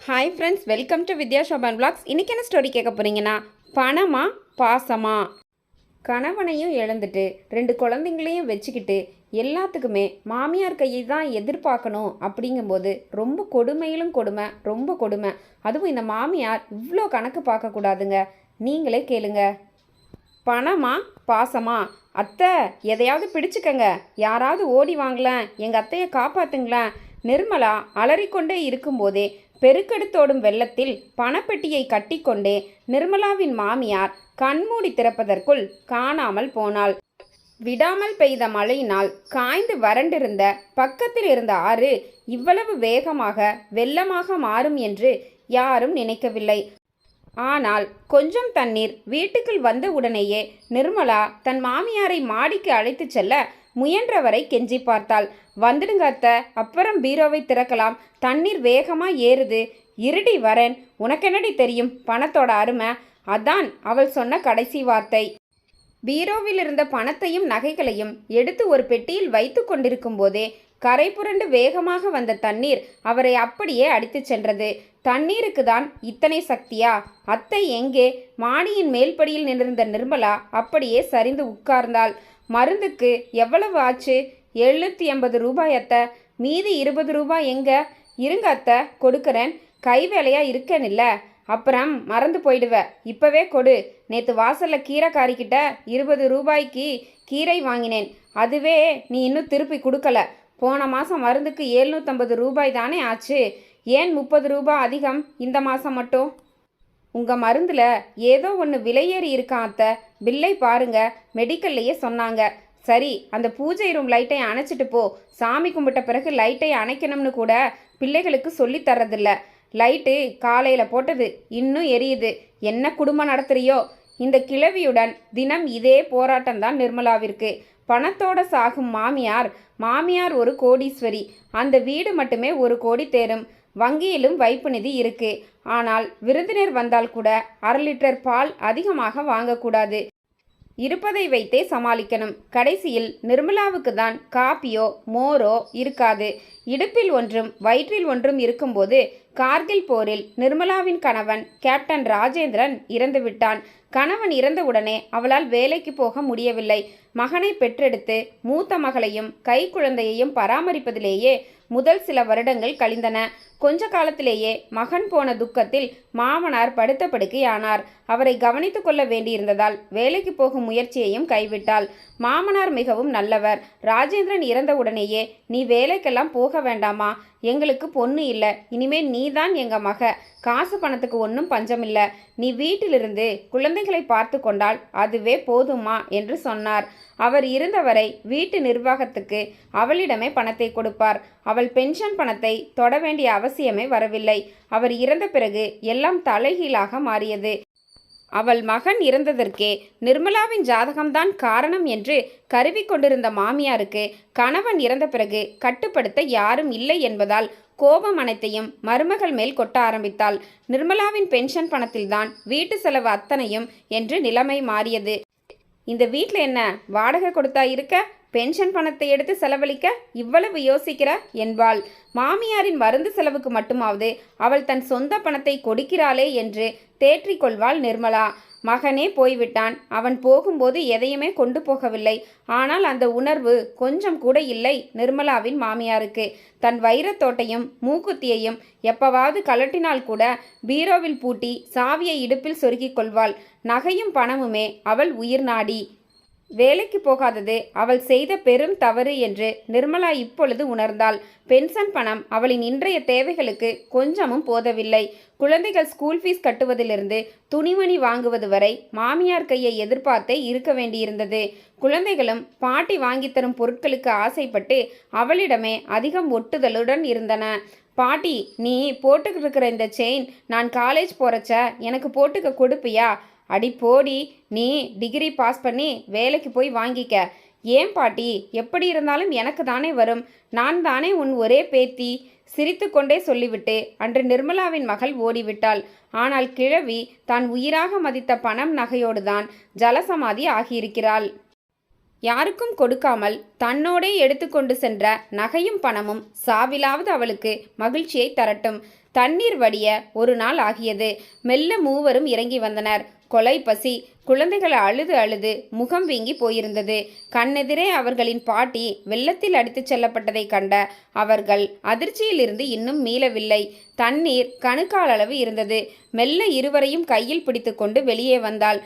Hi friends welcome to Vidya Shoban blogs இன்றைக்கி என்ன story கேட்க போறீங்கன்னா பணமா பாசமா? கணவனையும் இழந்துட்டு ரெண்டு குழந்தைங்களையும் வச்சுக்கிட்டு எல்லாத்துக்குமே மாமியார் கையை தான் எதிர்பார்க்கணும் அப்படிங்கும்போது ரொம்ப கொடுமையிலும் கொடுமை ரொம்ப கொடுமை. அதுவும் இந்த மாமியார் இவ்வளோ கணக்கு பார்க்கக்கூடாதுங்க. நீங்களே கேளுங்க. பணமா பாசமா? அத்தை எதையாவது பிடிச்சுக்கங்க. யாராவது ஓடி வாங்கலேன் எங்கள் அத்தையை காப்பாத்துங்களேன். நிர்மலா அலறிக்கொண்டே இருக்கும்போதே பெருக்கெடுத்தோடும் வெள்ளத்தில் பணப்பெட்டியை கட்டிக்கொண்டே நிர்மலாவின் மாமியார் கண்மூடி திறப்பதற்குள் காணாமல் போனாள். விடாமல் பெய்த மழையினால் காய்ந்து வறண்டிருந்த பக்கத்தில் இருந்த ஆறு இவ்வளவு வேகமாக வெள்ளமாக மாறும் என்று யாரும் நினைக்கவில்லை. ஆனால் கொஞ்சம் தண்ணீர் வீட்டுக்குள் வந்த உடனேயே நிர்மலா தன் மாமியாரை மாடிக்கு அழைத்துச் செல்ல முயன்றவரை கெஞ்சி பார்த்தாள். வந்துடுங்க அத்தை. அப்புறம் பீரோவை திறக்கலாம். தண்ணீர் வேகமாக ஏறுது. இருடி வரேன். உனக்கென்னடி தெரியும்? பணத்தோட அருமை. அதான் அவள் சொன்ன கடைசி வார்த்தை. பீரோவில் இருந்த பணத்தையும் நகைகளையும் எடுத்து ஒரு பெட்டியில் வைத்து கொண்டிருக்கும் போதே கரை புரண்டு வேகமாக வந்த தண்ணீர் அவரை அப்படியே அடித்துச் சென்றது. தண்ணீருக்கு தான் இத்தனை சக்தியா? அத்தை எங்கே? மாடியின் மேல்படியில் நின்றிருந்த நிர்மலா அப்படியே சரிந்து உட்கார்ந்தாள். மருந்துக்கு எவ்வளவு ஆச்சு? எழுநூற்றி எண்பது ரூபாய் அத்தை. மீதி இருபது ரூபாய் எங்க? இருங்க அத்தை கொடுக்குறேன். கை வேலையாக இருக்கேனில்ல அப்புறம் மறந்து போயிடுவ. இப்போவே கொடு. நேத்து வாசல்ல கீரைக்காரிக்கிட்ட இருபது ரூபாய்க்கு கீரை வாங்கினேன். அதுவே நீ இன்னும் திருப்பி கொடுக்கல. போன மாதம் மருந்துக்கு எழுநூற்றம்பது ரூபாய் தானே ஆச்சு. ஏன் முப்பது ரூபாய் அதிகம் இந்த மாதம் மட்டும்? உங்கள் மருந்தில் ஏதோ ஒன்று விலையேறி இருக்கான் அத்தை? பில்லை பாருங்க. மெடிக்கல்லையே சொன்னாங்க. சரி அந்த பூஜை ரூம் லைட்டை அணைச்சிட்டு போ. சாமி கும்பிட்ட பிறகு லைட்டை அணைக்கணும்னு கூட பிள்ளைகளுக்கு சொல்லி தர்றதில்ல. லைட்டு காலையில் போட்டது. இன்னும் எரியுது. என்ன குடும்பம் நடத்துறியோ? இந்த கிழவியுடன் தினம் இதே போராட்டம் தான் நிர்மலாவிற்கு. பணத்தோட சாகும் மாமியார் மாமியார் ஒரு கோடீஸ்வரி. அந்த வீடு மட்டுமே ஒரு கோடி தேரும். வங்கியிலும் வைப்பு நிதி இருக்கு. ஆனால் விருந்தினர் வந்தால் கூட அரை லிட்டர் பால் அதிகமாக வாங்கக்கூடாது. இருப்பதை வைத்தே சமாளிக்கணும். கடைசியில் நிர்மலாவுக்கு தான் காப்பியோ மோரோ இருக்காது. இடுப்பில் ஒன்றும் வயிற்றில் ஒன்றும் இருக்கும்போது கார்கில் போரில் நிர்மலாவின் கணவன் கேப்டன் ராஜேந்திரன் இறந்துவிட்டான். கணவன் இறந்தவுடனே அவளால் வேலைக்கு போக முடியவில்லை. மகனை பெற்றெடுத்து மூத்த மகளையும் கை குழந்தையையும் பராமரிப்பதிலேயே முதல் சில வருடங்கள் கழிந்தன. கொஞ்ச காலத்திலேயே மகன் போன துக்கத்தில் மாமனார் படுத்த படுக்கையானார் அவரை கவனித்து கொள்ள வேண்டியிருந்ததால் வேலைக்கு போகும் முயற்சியையும் கைவிட்டாள். மாமனார் மிகவும் நல்லவர். ராஜேந்திரன் இறந்தவுடனேயே நீ வேலைக்கெல்லாம் போக வேண்டாமா? எங்களுக்கு பொண்ணு இல்லை. இனிமே நீ தான் எங்க மக. காசு பணத்துக்கு ஒன்றும் பஞ்சமில்லை. நீ வீட்டிலிருந்து குழந்தை குழந்தைகளை பார்த்து கொண்டால் அதுவே போதுமா? என்று சொன்னார். அவர் இருந்தவரை வீட்டு நிர்வாகத்துக்கு அவளிடமே பணத்தை கொடுப்பார். அவள் பென்ஷன் பணத்தை தொட வேண்டிய அவசியமே வரவில்லை. அவர் இறந்த பிறகு எல்லாம் தலைகீழாக மாறியது. அவள் மகன் இறந்ததற்கே நிர்மலாவின் ஜாதகம்தான் காரணம் என்று கருவி கொண்டிருந்த மாமியாருக்கு கணவன் இறந்த பிறகு கட்டுப்படுத்த யாரும் இல்லை என்பதால் கோபம் அனைத்தையும் மருமகள் மேல் கொட்ட ஆரம்பித்தாள். நிர்மலாவின் பென்ஷன் பணத்தில்தான் வீட்டு செலவு அத்தனையும் என்று நிலைமை மாறியது. இந்த வீட்டில் என்ன? வாடகை கொடுத்தா இருக்க? பென்ஷன் பணத்தை எடுத்து செலவழிக்க இவ்வளவு யோசிக்கிற என்பாள். மாமியாரின் மருந்து செலவுக்கு மட்டுமாவது அவள் தன் சொந்த பணத்தை கொடுக்கிறாளே என்று தேற்றிக் கொள்வாள் நிர்மலா. மகனே போய்விட்டான். அவன் போகும்போது எதையுமே கொண்டு போகவில்லை. ஆனால் அந்த உணர்வு கொஞ்சம் கூட இல்லை நிர்மலாவின் மாமியாருக்கு. தன் வைரத்தோட்டையும் மூக்குத்தியையும் எப்பவாவது கலட்டினால் கூட பீரோவில் பூட்டி சாவியை இடுப்பில் சொருகிக் கொள்வாள். நகையும் பணமுமே அவள் உயிர் நாடி. வேலைக்கு போகாதது அவள் செய்த பெரும் தவறு என்று நிர்மலா இப்பொழுது உணர்ந்தாள். பென்ஷன் பணம் அவளின் இன்றைய தேவைகளுக்கு கொஞ்சமும் போதவில்லை. குழந்தைகள் ஸ்கூல் ஃபீஸ் கட்டுவதிலிருந்து துணிமணி வாங்குவது வரை மாமியார் கையை எதிர்பார்த்தே இருக்க வேண்டியிருந்தது. குழந்தைகளும் பாட்டி வாங்கித்தரும் பொருட்களுக்கு ஆசைப்பட்டு அவளிடமே அதிகம் ஒட்டுதலுடன் இருந்தன. பாட்டி நீ போட்டுக்கிட்டு இருக்கிற இந்த செயின் நான் காலேஜ் போகிறச்ச எனக்கு போட்டுக்க கொடுப்பியா? அடி போடி நீ டிகிரி பாஸ் பண்ணி வேலைக்கு போய் வாங்கிக்க. ஏன் பாட்டி? எப்படி இருந்தாலும் எனக்கு தானே வரும். நான் தானே உன் ஒரே பேத்தி. சிரித்துக்கொண்டே சொல்லிவிட்டு. அன்று நிர்மலாவின் மகள் ஓடிவிட்டாள். ஆனால் கிழவி தான் உயிராக மதித்த பணம் நகையோடு தான் ஜலசமாதி ஆகியிருக்கிறாள். யாருக்கும் கொடுக்காமல் தன்னோடே எடுத்துக்கொண்டு சென்ற நகையும் பணமும் சாவிலாவது அவளுக்கு மகிழ்ச்சியை தரட்டும். தண்ணீர் வடிய ஒரு நாள் ஆகியது. மெல்ல மூவரும் இறங்கி வந்தனர். கொலை பசி. குழந்தைகள் அழுது அழுது முகம் வீங்கி போயிருந்தது. கண்ணெதிரே அவர்களின் பாட்டி வெள்ளத்தில் அடித்துச் செல்லப்பட்டதை கண்ட அவர்கள் அதிர்ச்சியிலிருந்து இன்னும் மீளவில்லை. தண்ணீர் கணுக்கால் அளவு இருந்தது. மெல்ல இருவரையும் கையில் பிடித்துக்கொண்டு வெளியே வந்தாள்.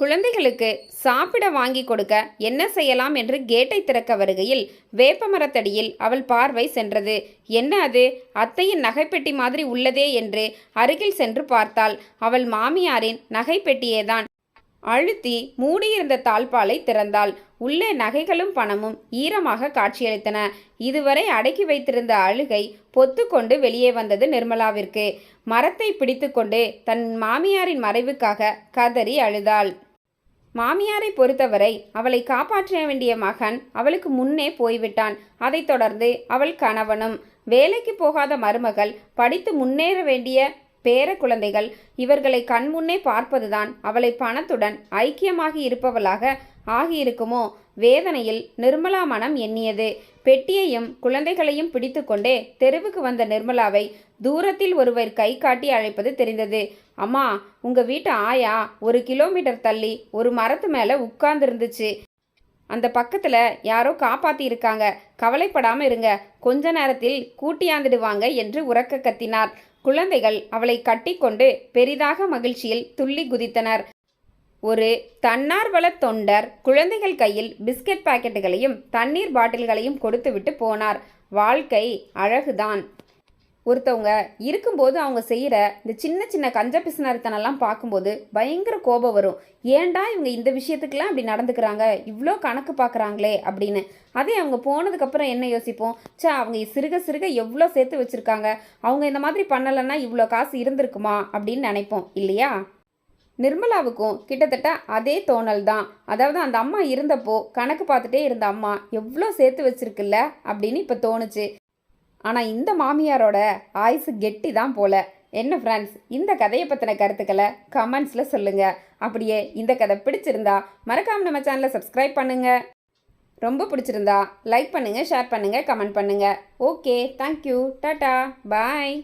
குழந்தைகளுக்கு சாப்பிட வாங்கி கொடுக்க என்ன செய்யலாம் என்று கேட்டை திறக்க வருகையில் வேப்பமரத்தடியில் அவள் பார்வை சென்றது. என்ன அது? அத்தையின் நகைப்பெட்டி மாதிரி உள்ளதே என்று அருகில் சென்று பார்த்தாள். அவள் மாமியாரின் நகைப்பெட்டியேதான். அழுத்தி மூடியிருந்த தாழ்பாலை திறந்தாள். உள்ளே நகைகளும் பணமும் ஈரமாக காட்சியளித்தன. இதுவரை அடக்கி வைத்திருந்த அழுகை பொத்துக்கொண்டு வெளியே வந்தது நிர்மலாவிற்கு. மரத்தை பிடித்துக்கொண்டு தன் மாமியாரின் மறைவுக்காக கதறி அழுதாள். மாமியாரை பொறுத்தவரை அவளை காப்பாற்ற வேண்டிய மகன் அவளுக்கு முன்னே போய்விட்டான். அதைத் தொடர்ந்து அவள் கணவனும் வேலைக்கு போகாத மருமகள் படித்து முன்னேற வேண்டிய பேர குழந்தைகள் இவர்களை கண்முன்னே பார்ப்பதுதான் அவளை பணத்துடன் ஐக்கியமாகி இருப்பவளாக ஆகியிருக்குமோ? வேதனையில் நிர்மலா மனம் எண்ணியது. பெட்டியையும் குழந்தைகளையும் பிடித்துக்கொண்டே தெருவுக்கு வந்த நிர்மலாவை தூரத்தில் ஒருவர் கை காட்டி அழைப்பது தெரிந்தது. அம்மா உங்க வீட்டு ஆயா ஒரு கிலோமீட்டர் தள்ளி ஒரு மரத்து மேலே உட்கார்ந்துருந்துச்சு. அந்த பக்கத்தில் யாரோ காப்பாத்தி இருக்காங்க கவலைப்படாம இருங்க. கொஞ்ச நேரத்தில் கூட்டியாந்துடுவாங்க என்று உறக்க கத்தினார். குழந்தைகள் அவளை கட்டிக்கொண்டு பெரிதாக மகிழ்ச்சியில் துள்ளி குதித்தனர். ஒரு தன்னார்வல தொண்டர் குழந்தைகள் கையில் பிஸ்கட் பாக்கெட்டுகளையும் தண்ணீர் பாட்டில்களையும் கொடுத்துவிட்டு போனார். வாழ்க்கை அழகுதான். ஒருத்தவங்க இருக்கும்போது அவங்க செய்கிற இந்த சின்ன சின்ன கஞ்ச பிசுனரித்தனெல்லாம் பார்க்கும்போது பயங்கர கோபம் வரும். ஏன்டா இவங்க இந்த விஷயத்துக்கெல்லாம் இப்படி நடந்துக்கிறாங்க? இவ்வளோ கணக்கு பார்க்குறாங்களே அப்படின்னு. அதே அவங்க போனதுக்கப்புறம் என்ன யோசிப்போம்? ச்சே அவங்க சிறுக சிறுக எவ்வளோ சேர்த்து வச்சுருக்காங்க? அவங்க இந்த மாதிரி பண்ணலைன்னா இவ்வளோ காசு இருந்திருக்குமா? அப்படின்னு நினைப்போம். இல்லையா? நிர்மலாவுக்கும் கிட்டத்தட்ட அதே தோணல் தான். அதாவது அந்த அம்மா இருந்தப்போ கணக்கு பார்த்துட்டே இருந்த அம்மா எவ்வளோ சேர்த்து வச்சிருக்குல்ல? அப்படின்னு இப்போ தோணுச்சு. ஆனால் இந்த மாமியாரோட ஆயுசு கெட்டி தான் போல. என்ன ஃப்ரெண்ட்ஸ் இந்த கதையை பற்றின கருத்துக்களை கமெண்ட்ஸில் சொல்லுங்கள் அப்படியே இந்த கதை பிடிச்சிருந்தா மறக்காமல் நம்ம சேனலை சப்ஸ்கிரைப் பண்ணுங்கள் ரொம்ப பிடிச்சிருந்தா லைக் பண்ணுங்கள் ஷேர் பண்ணுங்கள் கமெண்ட் பண்ணுங்கள் ஓகே தேங்க்யூ டாட்டா பாய்